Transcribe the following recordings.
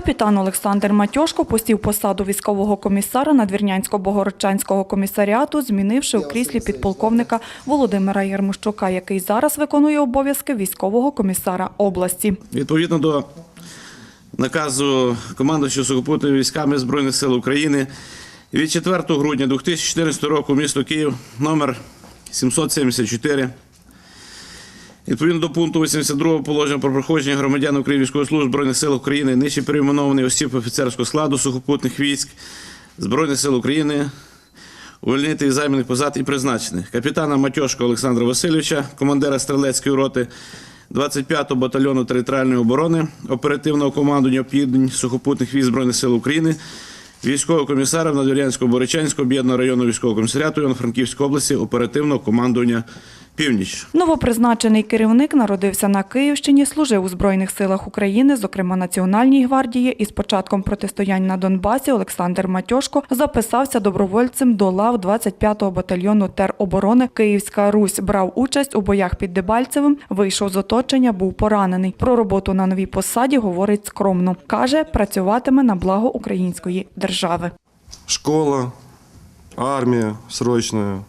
Капітан Олександр Матьошко посів посаду військового комісара Надвірнянсько-Богородчанського комісаріату, змінивши у кріслі підполковника Володимира Ярмощука, який зараз виконує обов'язки військового комісара області. Відповідно до наказу командуючого сухопутними військами Збройних сил України від 4 грудня 2014 року місто Київ номер 774 Відповідно до пункту 82 положення про проходження громадян України військової служби Збройних сил України, нижче перейменованих осіб офіцерського складу сухопутних військ Збройних сил України увільнити від займаних посад і призначених. Капітана Матьошка Олександра Васильовича, командира стрілецької роти 25-го батальйону територіальної оборони, оперативного командування Південь сухопутних військ Збройних сил України, військового комісара Надвірянського Боричанського об'єднаного районного військового комісаріату Івано-Франківської області, оперативного командування Північ. Новопризначений керівник народився на Київщині, служив у Збройних силах України, зокрема Національній гвардії, і з початком протистоянь на Донбасі Олександр Матьошко записався добровольцем до лав 25-го батальйону тероборони Київська Русь. Брав участь у боях під Дебальцевим, вийшов з оточення, був поранений. Про роботу на новій посаді говорить скромно. Каже, працюватиме на благо української держави. Школа, армия срочная,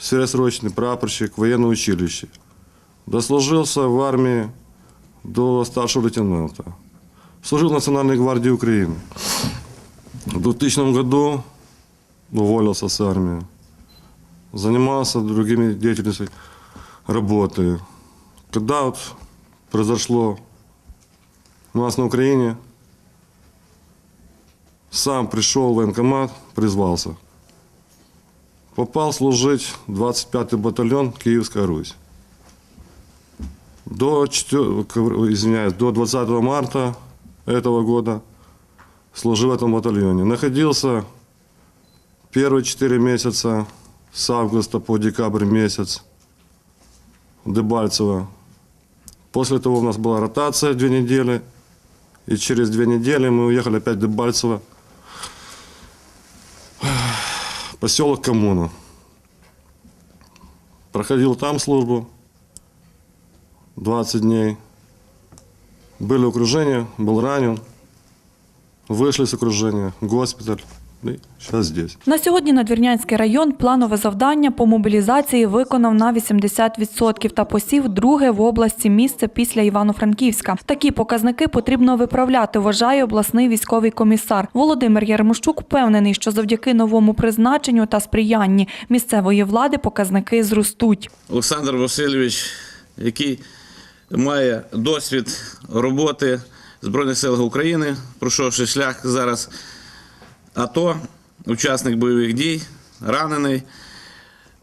сверхсрочный прапорщик, военное училище. Дослужился в армии до старшего лейтенанта. Служил в Национальной гвардии Украины. В 2000 году уволился с армии. Занимался другими деятельностями работы. Когда вот произошло у нас на Украине, сам пришел в военкомат, призвался. Попал служить в 25-й батальон Киевская Русь. До, 4, извиняюсь, до 20 марта этого года служил в этом батальоне. Находился первые 4 месяца с августа по декабрь месяц Дебальцево. После того у нас была ротация две недели. И через две недели мы уехали опять в Дебальцево. Поселок Коммуна. Проходил там службу 20 дней. Были окружения, был ранен. Вышли с окружения, госпиталь. И сейчас здесь. На сьогодні Надвірнянський район планове завдання по мобілізації виконав на 80% та посів друге в області місце після Івано-Франківська. Такі показники потрібно виправляти, вважає обласний військовий комісар. Володимир Ярмощук впевнений, що завдяки новому призначенню та сприянні місцевої влади показники зростуть. Олександр Васильович, який має досвід роботи Збройних силах України, пройшовши шлях зараз АТО, учасник бойових дій, ранений,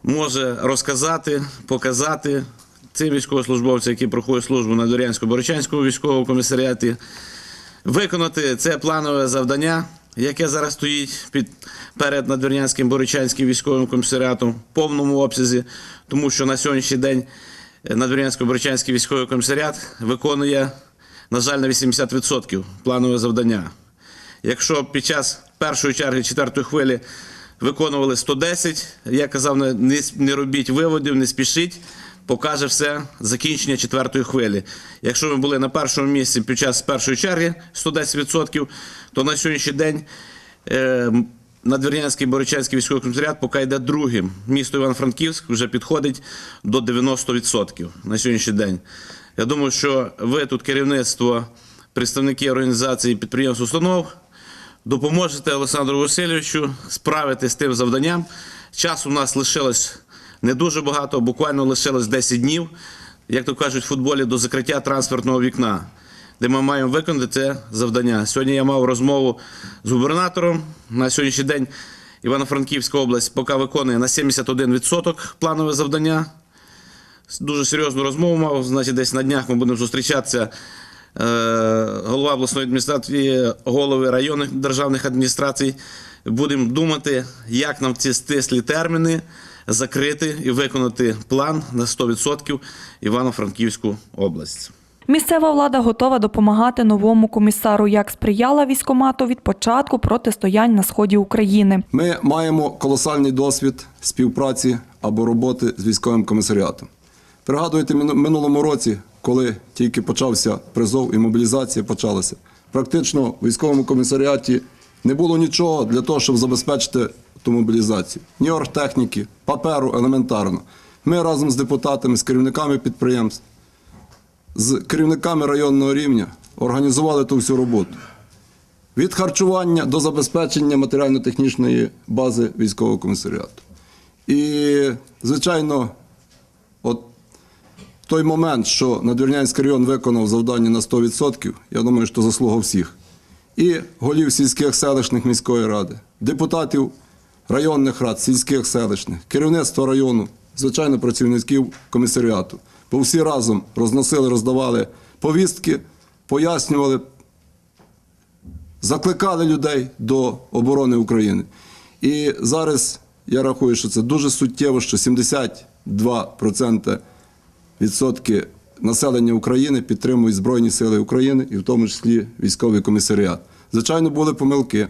може розказати, показати цим військовослужбовцям, які проходять службу на Дорянсько-Борочанському військовому комісаріаті, виконати це планове завдання, яке зараз стоїть під перед Надвірнянським Боричанським військовим комісаріатом в повному обсязі, тому що на сьогоднішній день Надвірнянсько-Боричанський військовий комісаріат виконує, на жаль, на 80% планове завдання. Якщо під час першої черги четвертої хвилі виконували 110, я казав, не, не, робіть виводів, не спішіть, покаже все закінчення четвертої хвилі. Якщо ми були на першому місці під час першої черги 110%, то на сьогоднішній день е, Надвірнянський Боричанський військовий комісаріат поки йде другим. Місто Іван-Франківськ вже підходить до 90% на сьогоднішній день. Я думаю, що ви тут керівництво, представники організації підприємств установ допоможете Олександру Васильовичу справитися з тим завданням. Часу у нас лишилось не дуже багато, буквально лишилось 10 днів, як то кажуть, в футболі до закриття трансферного вікна, де ми маємо виконати це завдання. Сьогодні я мав розмову з губернатором. На сьогоднішній день Івано-Франківська область поки виконує на 71% планове завдання. Дуже серйозну розмову мав. Значить, десь на днях ми будемо зустрічатися. Е, Голова обласної адміністрації, голови районних державних адміністрацій. Будемо думати, як нам ці стислі терміни закрити і виконати план на 100% Івано-Франківську область. Місцева влада готова допомагати новому комісару, як сприяла військомату від початку протистоянь на сході України. Ми маємо колосальний досвід співпраці або роботи з військовим комісаріатом. Пригадуєте, мину- минулому році коли тільки почався призов і мобілізація почалася. Практично в військовому комісаріаті не було нічого для того, щоб забезпечити ту мобілізацію. Ні оргтехніки, паперу елементарно. Ми разом з депутатами, з керівниками підприємств, з керівниками районного рівня організували ту всю роботу. Від харчування до забезпечення матеріально-технічної бази військового комісаріату. І, звичайно, той момент, що Надвірнянський район виконав завдання на 100%, я думаю, що заслуга всіх. І голів сільських селищних міської ради, депутатів районних рад, сільських селищних, керівництва району, звичайно, працівників комісаріату. Бо всі разом розносили, роздавали повістки, пояснювали, закликали людей до оборони України. І зараз я рахую, що це дуже суттєво, що 72% відсотки населення України підтримують Збройні Сили України і в тому числі військовий комісаріат. Звичайно, були помилки,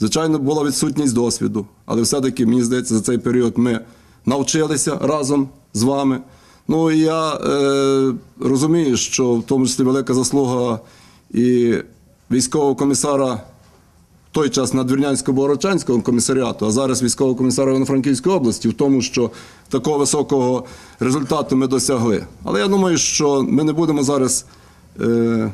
звичайно, була відсутність досвіду, але все-таки, мені здається, за цей період ми навчилися разом з вами. Ну і я е, розумію, що в тому числі велика заслуга і військового комісара той час надвірнянського Богородчанського комісаріату, а зараз військового комісара Івано-Франківської області, в тому, що такого високого результату ми досягли. Але я думаю, що ми не будемо зараз е,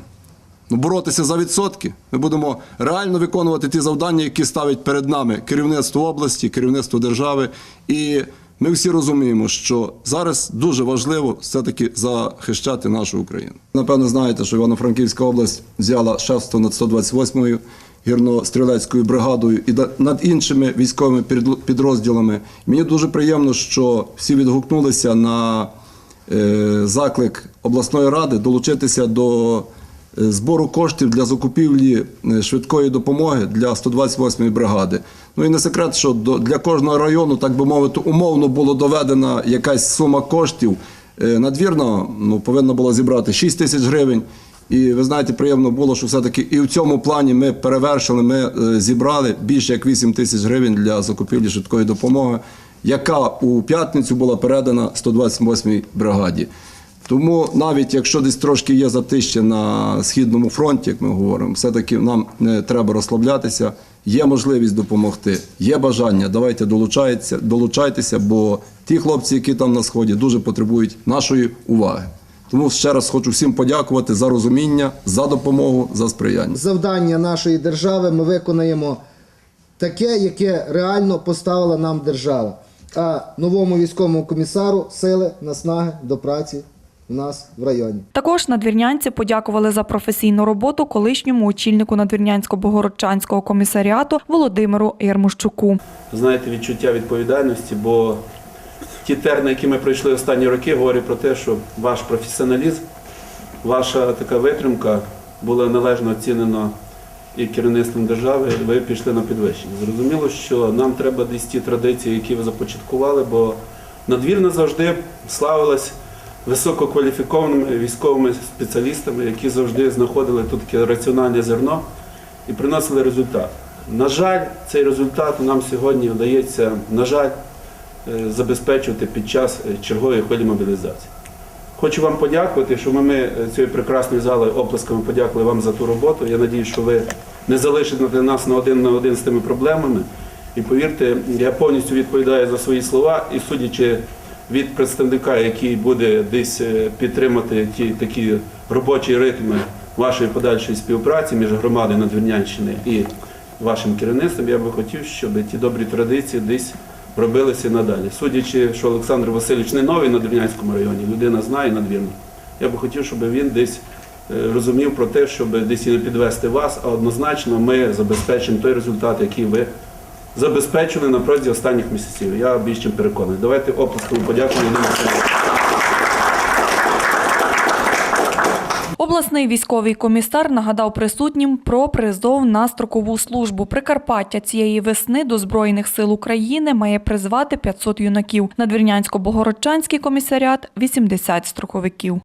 ну, боротися за відсотки. Ми будемо реально виконувати ті завдання, які ставить перед нами керівництво області, керівництво держави. І ми всі розуміємо, що зараз дуже важливо все-таки захищати нашу Україну. Напевно, знаєте, що Івано-Франківська область взяла шефство над 128-ю гірно-стрілецькою бригадою і над іншими військовими підрозділами. Мені дуже приємно, що всі відгукнулися на е, заклик обласної ради долучитися до е, збору коштів для закупівлі е, швидкої допомоги для 128-ї бригади. Ну і не секрет, що для кожного району, так би мовити, умовно було доведена якась сума коштів. Надвірна ну, повинна була зібрати 6 тисяч гривень. І ви знаєте, приємно було, що все-таки і в цьому плані ми перевершили, ми е, зібрали більше як 8 тисяч гривень для закупівлі швидкої допомоги, яка у п'ятницю була передана 128-й бригаді. Тому навіть якщо десь трошки є затище на східному фронті, як ми говоримо, все-таки нам не треба розслаблятися. Є можливість допомогти, є бажання. Давайте долучайтеся, долучайтеся, бо ті хлопці, які там на сході, дуже потребують нашої уваги. Тому ще раз хочу всім подякувати за розуміння, за допомогу, за сприяння. завдання нашої держави ми виконаємо таке, яке реально поставила нам держава. А новому військовому комісару сили, наснаги до праці в нас в районі. Також надвірнянці подякували за професійну роботу колишньому очільнику надвірнянсько-богородчанського комісаріату Володимиру Ярмощуку. знаєте, відчуття відповідальності, бо ті терни, які ми пройшли останні роки, говорять про те, що ваш професіоналізм, ваша така витримка була належно оцінена і керівництвом держави, ви пішли на підвищення. Зрозуміло, що нам треба десь ті традиції, які ви започаткували, бо надвірна завжди славилась висококваліфікованими військовими спеціалістами, які завжди знаходили тут таке раціональне зерно і приносили результат. На жаль, цей результат нам сьогодні вдається, на жаль, забезпечувати під час е, чергової хвилі мобілізації. Хочу вам подякувати, що ми, е, цією прекрасною залою оплесками подякували вам за ту роботу. Я надію, що ви не залишите нас на один на один з тими проблемами. І повірте, я повністю відповідаю за свої слова і судячи від представника, який буде десь е, підтримати ті такі робочі ритми вашої подальшої співпраці між громадою Надвірнянщини і вашим керівництвом, я би хотів, щоб ті добрі традиції десь робилися надалі. Судячи, що Олександр Васильович не новий на Дрівнянському районі, людина знає надвірно. Я би хотів, щоб він десь е, розумів про те, щоб десь і не підвести вас, а однозначно ми забезпечимо той результат, який ви забезпечили на протязі останніх місяців. Я більш чим переконаний. Давайте оплесками подякуємо. Обласний військовий комісар нагадав присутнім про призов на строкову службу. Прикарпаття цієї весни до Збройних сил України має призвати 500 юнаків. Надвірнянсько-богородчанський комісаріат – 80 строковиків.